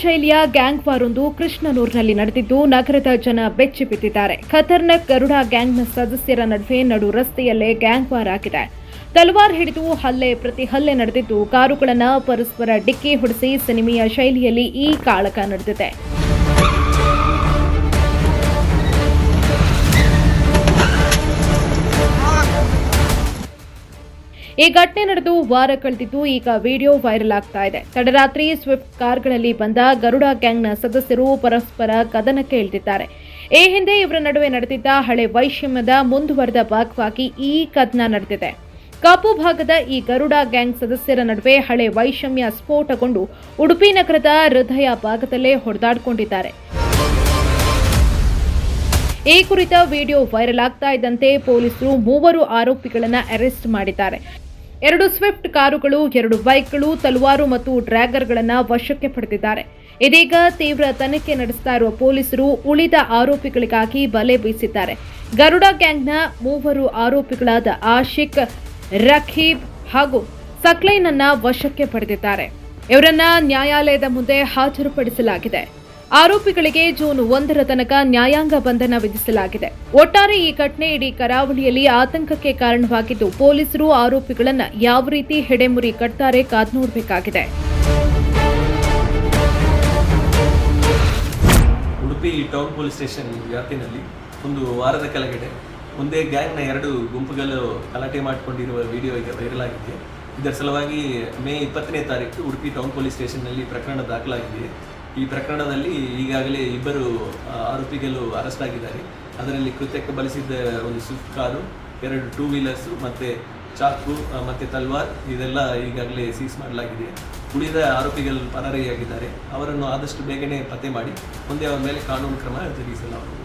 ಶೈಲಿಯ gang war ಒಂದು ಕೃಷ್ಣನೂರಿನಲ್ಲಿ ನಡೆದಿದ್ದು, ನಗರದ ಜನ ಬೆಚ್ಚಿ ಬಿದ್ದಿದ್ದಾರೆ. ಖತರ್ನಾಕ್ ಗರುಡ ಗ್ಯಾಂಗ್ನ ಸದಸ್ಯರ ನಡುವೆ ನಡು ರಸ್ತೆಯಲ್ಲೇ ಗ್ಯಾಂಗ್ ವಾರ್ ಆಗಿದೆ. ತಲವಾರ್ ಹಿಡಿದು ಹಲ್ಲೆ ಪ್ರತಿ ಹಲ್ಲೆ ನಡೆದಿದ್ದು, ಕಾರುಗಳನ್ನು ಪರಸ್ಪರ ಡಿಕ್ಕಿ ಹೊಡೆಸಿ ಸಿನಿಮೀಯ ಶೈಲಿಯಲ್ಲಿ ಈ ಕಾಳಕ ನಡೆದಿದೆ. ಈ ಘಟನೆ ನಡೆದು ವಾರ ಕಳೆದಿದ್ದು ಈಗ ವಿಡಿಯೋ ವೈರಲ್ ಆಗ್ತಾ ಇದೆ. ತಡರಾತ್ರಿ ಸ್ವಿಫ್ಟ್ ಕಾರ್ಗಳಲ್ಲಿ ಬಂದ ಗರುಡ ಗ್ಯಾಂಗ್ನ ಸದಸ್ಯರು ಪರಸ್ಪರ ಕದನಕ್ಕೆ ಇಳಿದಿದ್ದಾರೆ. ಈ ಹಿಂದೆ ಇವರ ನಡುವೆ ನಡೆದಿದ್ದ ಹಳೆ ವೈಷಮ್ಯದ ಮುಂದುವರೆದ ಭಾಗವಾಗಿ ಈ ಕದನ ನಡೆದಿದೆ. ಕಾಪು ಭಾಗದ ಈ ಗರುಡ ಗ್ಯಾಂಗ್ ಸದಸ್ಯರ ನಡುವೆ ಹಳೆ ವೈಷಮ್ಯ ಸ್ಫೋಟಗೊಂಡು ಉಡುಪಿ ನಗರದ ಹೃದಯ ಭಾಗದಲ್ಲೇ ಹೊಡೆದಾಡಿಕೊಂಡಿದ್ದಾರೆ. ಈ ಕುರಿತ ವಿಡಿಯೋ ವೈರಲ್ ಆಗ್ತಾ ಇದ್ದಂತೆ ಪೊಲೀಸರು ಮೂವರು ಆರೋಪಿಗಳನ್ನು ಅರೆಸ್ಟ್ ಮಾಡಿದ್ದಾರೆ. ಎರಡು ಸ್ವಿಫ್ಟ್ ಕಾರುಗಳು, ಎರಡು ಬೈಕ್ಗಳು, ತಲವಾರು ಮತ್ತು ಡ್ರ್ಯಾಗರ್ಗಳನ್ನು ವಶಕ್ಕೆ ಪಡೆದಿದ್ದಾರೆ. ಇದೀಗ ತೀವ್ರ ತನಿಖೆ ನಡೆಸ್ತಾ ಇರುವ ಪೊಲೀಸರು ಉಳಿದ ಆರೋಪಿಗಳಿಗಾಗಿ ಬಲೆ ಬೀಸಿದ್ದಾರೆ. ಗರುಡ ಗ್ಯಾಂಗ್ನ ಮೂವರು ಆರೋಪಿಗಳಾದ ಆಶಿಕ್, ರಖೀಬ್ ಹಾಗೂ ಸಕ್ಲೈನನ್ನ ವಶಕ್ಕೆ ಪಡೆದಿದ್ದಾರೆ. ಇವರನ್ನ ನ್ಯಾಯಾಲಯದ ಮುಂದೆ ಹಾಜರುಪಡಿಸಲಾಗಿದೆ. ಆರೋಪಿಗಳಿಗೆ ಜೂನ್ ಒಂದರ ತನಕ ನ್ಯಾಯಾಂಗ ಬಂಧನ ವಿಧಿಸಲಾಗಿದೆ. ಒಟ್ಟಾರೆ ಈ ಘಟನೆ ಇಡೀ ಕರಾವಳಿಯಲ್ಲಿ ಆತಂಕಕ್ಕೆ ಕಾರಣವಾಗಿದ್ದು, ಪೊಲೀಸರು ಆರೋಪಿಗಳನ್ನು ಯಾವ ರೀತಿ ಹೆಡೆಮುರಿ ಕಟ್ತಾರೆ ಕಾದ್ ನೋಡಬೇಕಾಗಿದೆ. ಉಡುಪಿ ಟೌನ್ ಪೊಲೀಸ್ ಸ್ಟೇಷನ್ ವ್ಯಾಪ್ತಿನಲ್ಲಿ ಒಂದು ವಾರದ ಕೆಳಗಡೆ ಒಂದೇ ಗ್ಯಾಂಗ್ನ ಎರಡು ಗುಂಪುಗಳು ಗಲಾಟೆ ಮಾಡಿಕೊಂಡಿರುವ ವಿಡಿಯೋ ಈಗ ವೈರಲ್ ಆಗಿದೆ. ಇದರ ಸಲುವಾಗಿ ಮೇ ಇಪ್ಪತ್ತನೇ ತಾರೀಕು ಉಡುಪಿ ಟೌನ್ ಪೊಲೀಸ್ ಸ್ಟೇಷನ್ನಲ್ಲಿ ಪ್ರಕರಣ ದಾಖಲಾಗಿದೆ. ಈ ಪ್ರಕರಣದಲ್ಲಿ ಈಗಾಗಲೇ ಇಬ್ಬರು ಆರೋಪಿಗಳು ಅರೆಸ್ಟ್ ಆಗಿದ್ದಾರೆ. ಅದರಲ್ಲಿ ಕೃತ್ಯಕ್ಕೆ ಬಳಸಿದ್ದ ಒಂದು ಸ್ವಿಫ್ಟ್ ಕಾರು, ಎರಡು ಟೂ ವೀಲರ್ಸು ಮತ್ತು ಚಾಕು ಮತ್ತೆ ತಲ್ವಾರ್, ಇದೆಲ್ಲ ಈಗಾಗಲೇ ಸೀಸ್ ಮಾಡಲಾಗಿದೆ. ಉಳಿದ ಆರೋಪಿಗಳು ಪರಾರಿಯಾಗಿದ್ದಾರೆ. ಅವರನ್ನು ಆದಷ್ಟು ಬೇಗನೆ ಪತ್ತೆ ಮಾಡಿ, ಮುಂದೆ ಅವರ ಮೇಲೆ ಕಾನೂನು ಕ್ರಮ ಜರುಗಿಸಲಾಗುವುದು.